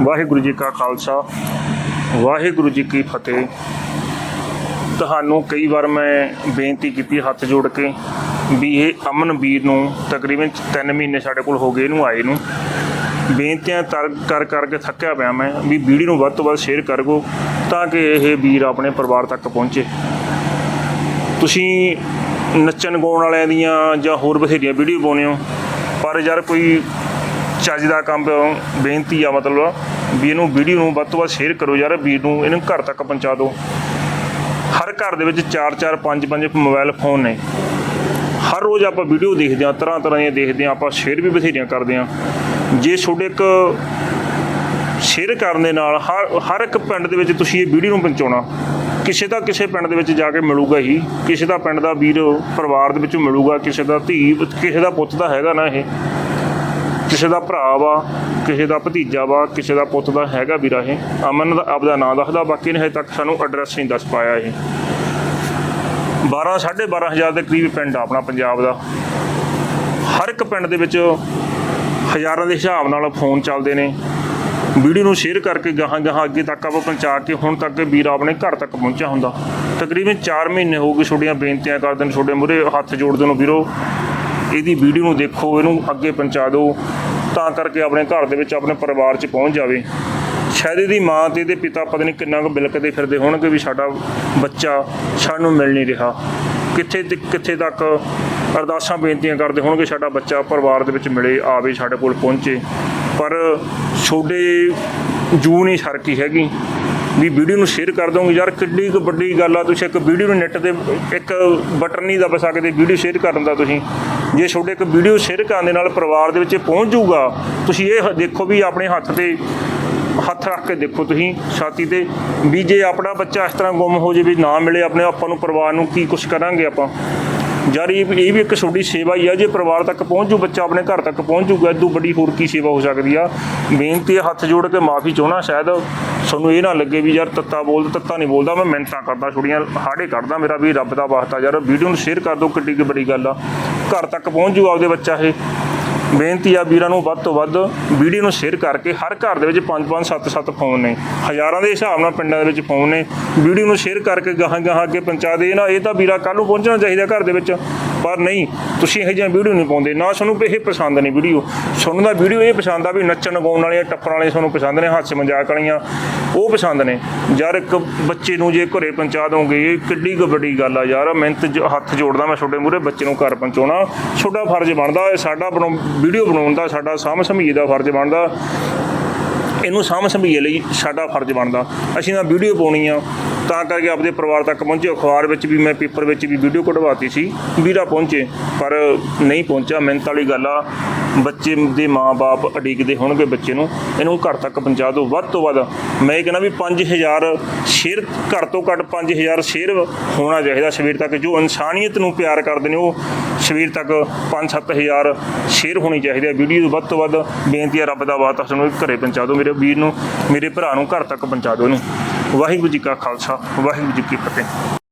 ਵਾਹਿਗੁਰੂ ਜੀ ਕਾ ਖਾਲਸਾ, ਵਾਹਿਗੁਰੂ ਜੀ ਕੀ ਫਤਿਹ। ਤੁਹਾਨੂੰ ਕਈ ਵਾਰ ਮੈਂ ਬੇਨਤੀ ਕੀਤੀ ਹੱਥ ਜੋੜ ਕੇ ਵੀ ਇਹ ਅਮਨ ਵੀਰ ਨੂੰ ਤਕਰੀਬਨ 3 ਮਹੀਨੇ ਸਾਡੇ ਕੋਲ ਹੋ ਗਏ ਇਹਨੂੰ ਆਏ ਨੂੰ। ਬੇਨਤੀਆਂ ਤਰ, ਕਰ, ਕਰਕੇ ਥੱਕਿਆ ਪਿਆ ਮੈਂ ਵੀ ਵੀਡੀਓ ਨੂੰ ਵੱਧ ਤੋਂ ਵੱਧ ਸ਼ੇਅਰ ਕਰਗੋ ਤਾਂ ਕਿ ਇਹ ਵੀਰ ਆਪਣੇ ਪਰਿਵਾਰ ਤੱਕ ਪਹੁੰਚੇ। ਤੁਸੀਂ ਨੱਚਣ ਗਾਉਣ ਵਾਲਿਆਂ ਦੀਆਂ ਜਾਂ ਹੋਰ ਬਥੇਰੀਆਂ ਵੀਡੀਓ ਪਾਉਂਦੇ ਹੋ, ਪਰ ਯਾਰ ਕੋਈ ਚੱਜ ਦਾ ਕੰਮ ਬੇਨਤੀ ਆ ਮਤਲਬ ਵੀ ਇਹਨੂੰ ਵੀਡੀਓ ਨੂੰ ਵੱਧ ਤੋਂ ਵੱਧ ਸ਼ੇਅਰ ਕਰੋ ਯਾਰ, ਵੀਰ ਨੂੰ, ਇਹਨੂੰ ਘਰ ਤੱਕ ਪਹੁੰਚਾ ਦਿਓ। ਹਰ ਘਰ ਦੇ ਵਿੱਚ 4-4 5-5 ਮੋਬਾਈਲ ਫੋਨ ਨੇ। ਹਰ ਰੋਜ਼ ਆਪਾਂ ਵੀਡੀਓ ਦੇਖਦੇ ਹਾਂ, ਤਰ੍ਹਾਂ ਤਰ੍ਹਾਂ ਦੀਆਂ ਦੇਖਦੇ ਹਾਂ, ਆਪਾਂ ਸ਼ੇਅਰ ਵੀ ਬਥੇਰੀਆਂ ਕਰਦੇ ਹਾਂ। ਜੇ ਤੁਹਾਡੇ ਇੱਕ ਸ਼ੇਅਰ ਕਰਨ ਦੇ ਨਾਲ ਹਰ ਹਰ ਇੱਕ ਪਿੰਡ ਦੇ ਵਿੱਚ ਤੁਸੀਂ ਇਹ ਵੀਡੀਓ ਨੂੰ ਪਹੁੰਚਾਉਣਾ, ਕਿਸੇ ਦਾ ਕਿਸੇ ਪਿੰਡ ਦੇ ਵਿੱਚ ਜਾ ਕੇ ਮਿਲੂਗਾ ਹੀ, ਕਿਸੇ ਦਾ ਪਿੰਡ ਦਾ ਵੀਰ ਪਰਿਵਾਰ ਦੇ ਵਿੱਚੋਂ ਮਿਲੂਗਾ, ਕਿਸੇ ਦਾ ਧੀ, ਕਿਸੇ ਦਾ ਪੁੱਤ ਦਾ ਹੈਗਾ ਨਾ ਇਹ। ਕਿਸੇ ਦਾ ਭਰਾ ਵਾ, ਕਿਸੇ ਦਾ ਭਤੀਜਾ ਵਾ, ਕਿਸੇ ਦਾ ਪੁੱਤ ਦਾ ਹੈਗਾ ਵੀਰਾ ਇਹ। ਅਮਨ ਦਾ ਆਪਦਾ ਨਾਂ ਦੱਸਦਾ, ਬਾਕੀ ਨੇ ਹਜੇ ਤੱਕ ਸਾਨੂੰ ਐਡਰੈਸ ਨਹੀਂ ਦੱਸ ਪਾਇਆ ਇਹ। 12 12.5 ਹਜ਼ਾਰ ਦੇ ਕਰੀਬ ਪਿੰਡ ਆ ਆਪਣਾ ਪੰਜਾਬ ਦਾ। ਹਰ ਇੱਕ ਪਿੰਡ ਦੇ ਵਿੱਚ ਹਜ਼ਾਰਾਂ ਦੇ ਹਿਸਾਬ ਨਾਲ ਫੋਨ ਚੱਲਦੇ ਨੇ। ਵੀਡੀਓ ਨੂੰ ਸ਼ੇਅਰ ਕਰਕੇ ਗਾਹਾਂ ਗਾਹਾਂ ਅੱਗੇ ਤੱਕ ਆਪਾਂ ਪਹੁੰਚਾ ਕੇ ਹੁਣ ਤੱਕ ਵੀਰ ਆਪਣੇ ਘਰ ਤੱਕ ਪਹੁੰਚਿਆ ਹੁੰਦਾ। ਤਕਰੀਬਨ 4 ਮਹੀਨੇ ਹੋ ਗਏ ਛੋਟੀਆਂ ਬੇਨਤੀਆਂ ਕਰਦੇ ਨੇ, ਛੋਟੇ ਮੂਰੇ ਹੱਥ ਜੋੜਦੇ ਨੂੰ ਵੀਰੋ। ਇਹਦੀ ਵੀਡੀਓ ਨੂੰ ਦੇਖੋ, ਇਹਨੂੰ ਅੱਗੇ ਪਹੁੰਚਾ ਦਿਓ, ਤਾਂ ਕਰਕੇ ਆਪਣੇ ਘਰ ਦੇ ਵਿੱਚ ਆਪਣੇ ਪਰਿਵਾਰ 'ਚ ਪਹੁੰਚ ਜਾਵੇ। ਸ਼ਾਇਦ ਇਹਦੀ ਮਾਂ ਤੇ ਇਹਦੇ ਪਿਤਾ ਪਤਾ ਨਹੀਂ ਕਿੰਨਾ ਕੁ ਬਿਲਕਦੇ ਫਿਰਦੇ ਹੋਣਗੇ ਵੀ ਸਾਡਾ ਬੱਚਾ ਸਾਨੂੰ ਮਿਲ ਨਹੀਂ ਰਿਹਾ। ਕਿੱਥੇ ਤੇ, ਕਿੱਥੇ ਤੱਕ ਅਰਦਾਸਾਂ, ਬੇਨਤੀਆਂ ਕਰਦੇ ਹੋਣਗੇ ਸਾਡਾ ਬੱਚਾ ਪਰਿਵਾਰ ਦੇ ਵਿੱਚ ਮਿਲੇ, ਆਵੇ, ਸਾਡੇ ਕੋਲ ਪਹੁੰਚੇ। ਪਰ ਛੋਡੇ ਜੂ ਨਹੀਂ ਸਰਕੀ ਹੈਗੀ। ਵੀ ਵੀਡੀਓ ਨੂੰ ਸ਼ੇਅਰ ਕਰ ਦੋਗੇ ਯਾਰ ਕਿੱਡੀ ਕੁ ਵੱਡੀ ਗੱਲ ਆ, ਤੁਸੀਂ ਇੱਕ ਵੀਡੀਓ ਨੂੰ ਨੈਟ ਤੇ ਇੱਕ ਬਟਨ ਨਹੀਂ ਦਬਾ ਸਕਦੇ, ਵੀਡੀਓ ਸ਼ੇਅਰ ਕਰਨ ਦਾ ਤੁਸੀਂ। ਜੇ ਤੁਹਾਡੇ ਇੱਕ ਵੀਡੀਓ ਸ਼ੇਅਰ ਕਰਨ ਦੇ ਨਾਲ ਪਰਿਵਾਰ ਦੇ ਵਿੱਚ ਪਹੁੰਚ ਜਾਊਗਾ, ਤੁਸੀਂ ਇਹ ਦੇਖੋ ਵੀ ਆਪਣੇ ਹੱਥ ਤੇ ਹੱਥ ਰੱਖ ਕੇ ਦੇਖੋ ਤੁਸੀਂ, ਛਾਤੀ ਤੇ, ਵੀ ਜੇ ਆਪਣਾ ਬੱਚਾ ਇਸ ਤਰ੍ਹਾਂ ਗੁੰਮ ਹੋ ਜੇ ਵੀ ਨਾ ਮਿਲੇ ਆਪਣੇ ਆਪਾਂ ਨੂੰ, ਪਰਿਵਾਰ ਨੂੰ ਕੀ ਕੁਛ ਕਰਾਂਗੇ ਆਪਾਂ? ਯਾਰ ਇਹ ਇਹ ਵੀ ਇੱਕ ਛੋਟੀ ਸੇਵਾ ਹੀ ਆ, ਜੇ ਪਰਿਵਾਰ ਤੱਕ ਪਹੁੰਚ ਜੂ ਬੱਚਾ ਆਪਣੇ ਘਰ ਤੱਕ ਪਹੁੰਚ ਜੂਗਾ ਇਦੋਂ ਵੱਡੀ ਹੋਰ ਕੀ ਸੇਵਾ ਹੋ ਸਕਦੀ ਆ? ਬੇਨਤੀ ਹੈ ਹੱਥ ਜੋੜ ਕੇ ਮਾਫੀ ਚਾਹਣਾ ਸ਼ਾਇਦ, ਤੁਹਾਨੂੰ ਇਹ ਨਾ ਲੱਗੇ ਵੀ ਯਾਰ ਤੱਤਾ ਬੋਲਦਾ ਤੱਤਾ ਨਹੀਂ ਬੋਲਦਾ, ਮੈਂ ਮਿਹਨਤਾਂ ਕਰਦਾ, ਛੋੜੀਆਂ ਹਾੜੇ ਕੱਢਦਾ ਮੇਰਾ, ਵੀ ਰੱਬ ਦਾ ਵਾਸਤਾ, ਯਾਰ ਵੀਡੀਓ ਨੂੰ ਸ਼ੇਅਰ ਕਰ ਦਿਓ, ਕਿੱਡੀ ਕੁ ਬੜੀ ਗੱਲ ਆ। ਘਰ ਤੱਕ ਪਹੁੰਚ ਜੂ ਆਪਦੇ ਬੱਚਾ ਇਹ। ਬੇਨਤੀ ਆ ਵੀਰਾਂ ਨੂੰ ਵੱਧ ਤੋਂ ਵੱਧ ਵੀਡੀਓ ਨੂੰ ਸ਼ੇਅਰ ਕਰਕੇ ਹਰ ਘਰ ਦੇ ਵਿੱਚ 5-5 7-7 ਫੋਨ ਨੇ। ਹਜ਼ਾਰਾਂ ਦੇ ਹਿਸਾਬ ਨਾਲ ਪਿੰਡਾਂ ਦੇ ਵਿੱਚ ਫੋਨ ਨੇ। ਵੀਡੀਓ ਨੂੰ ਸ਼ੇਅਰ ਕਰਕੇ ਗਾਹਾਂ ਗਾਹਾਂ ਅੱਗੇ ਪਹੁੰਚਾ ਦੇ। ਨਾ, ਇਹ ਤਾਂ ਵੀਰਾ ਕੱਲ ਨੂੰ ਪਹੁੰਚਣਾ ਚਾਹੀਦਾ ਘਰ ਦੇ ਵਿੱਚ। ਪਰ ਨਹੀਂ, ਤੁਸੀਂ ਇਹ ਜਿਹੀਆਂ ਵੀਡੀਓ ਨਹੀਂ ਪਾਉਂਦੇ। ਨਾ ਤੁਹਾਨੂੰ ਇਹ ਪਸੰਦ ਨਹੀਂ ਵੀਡੀਓ। ਤੁਹਾਨੂੰ ਦਾ ਵੀਡੀਓ ਇਹ ਪਸੰਦ ਆ ਵੀ ਨੱਚਣ, ਗਾਉਣ ਵਾਲੀਆਂ, ਟੱਪਣ ਵਾਲੀਆਂ ਤੁਹਾਨੂੰ ਪਸੰਦ ਨੇ, ਹਾਸੇ ਮਜ਼ਾਕ ਵਾਲੀਆਂ। ਉਹ ਪਸੰਦ ਨੇ। ਯਾਰ ਇੱਕ ਬੱਚੇ ਨੂੰ ਜੇ ਘਰੇ ਪਹੁੰਚਾ ਦੋਗੇ ਇਹ ਕਿੱਡੀ ਕੁ ਵੱਡੀ ਗੱਲ ਆ ਯਾਰ। ਮਿਹਨਤ ਹੱਥ ਜੋੜਦਾ ਮੈਂ ਤੁਹਾਡੇ ਮੂਹਰੇ, ਬੱਚੇ ਨੂੰ ਘਰ ਪਹੁੰਚਾਉਣਾ। ਤੁਹਾਡਾ ਫਰਜ਼ ਬਣਦਾ ਇਹ, ਸਾਡਾ ਬਣਾਉ, ਵੀਡੀਓ ਬਣਾਉਣ ਦਾ, ਸਾਡਾ ਸਾਂਭ ਸੰਭੀਏ ਦਾ ਫਰਜ਼ ਬਣਦਾ। ਇਹਨੂੰ ਸਾਂਭ ਸੰਭੀਏ ਲਈ ਸਾਡਾ ਫਰਜ਼ ਬਣਦਾ। ਅਸੀਂ ਤਾਂ ਵੀਡੀਓ ਪਾਉਣੀ ਆ। ਤਾਂ ਕਰਕੇ ਆਪਦੇ ਪਰਿਵਾਰ ਤੱਕ ਪਹੁੰਚੇ। ਅਖਬਾਰ ਵਿੱਚ ਵੀ ਮੈਂ, ਪੇਪਰ ਵਿੱਚ ਵੀ ਵੀਡੀਓ ਕਢਵਾਤੀ ਸੀ। ਵੀਰਾ ਪਹੁੰਚੇ, ਪਰ ਨਹੀਂ ਪਹੁੰਚਿਆ। ਮਿਹਨਤ ਵਾਲੀ ਗੱਲ ਆ, ਬੱਚੇ ਦੇ ਮਾਪੇ ਅਡੀਕਦੇ ਹੋਣਗੇ ਬੱਚੇ ਨੂੰ। ਇਹਨੂੰ ਘਰ ਤੱਕ ਪਹੁੰਚਾ ਦਿਓ। ਵੱਧ ਤੋਂ ਵੱਧ ਮੈਂ ਇਹ ਕਹਿੰਦਾ ਵੀ 5000 ਸ਼ੇਅਰ ਘੱਟ ਤੋਂ ਘੱਟ 5000 ਸ਼ੇਅਰ ਹੋਣਾ ਚਾਹੀਦਾ ਸਵੇਰ ਤੱਕ। ਜੋ ਇਨਸਾਨੀਅਤ ਨੂੰ ਪਿਆਰ ਕਰਦੇ ਨੇ, ਉਹ ਸਵੇਰ ਤੱਕ 5-7000 ਸ਼ੇਅਰ ਹੋਣੀ ਚਾਹੀਦੀ ਹੈ ਵੀਡੀਓ ਵੱਧ ਤੋਂ ਵੱਧ ਬੇਨਤੀ ਹੈ ਰੱਬ ਦਾ ਵਾਸਤਾ ਸਾਨੂੰ ਘਰੇ ਪਹੁੰਚਾ ਦਿਓ। ਮੇਰੇ ਵੀਰ ਨੂੰ, ਮੇਰੇ ਭਰਾ ਨੂੰ ਘਰ ਤੱਕ ਪਹੁੰਚਾ ਦਿਓ ਇਹਨੂੰ। ਵਾਹਿਗੁਰੂ ਜੀ ਕਾ ਖਾਲਸਾ। ਵਾਹਿਗੁਰੂ ਜੀ ਕੀ ਫਤਿਹ।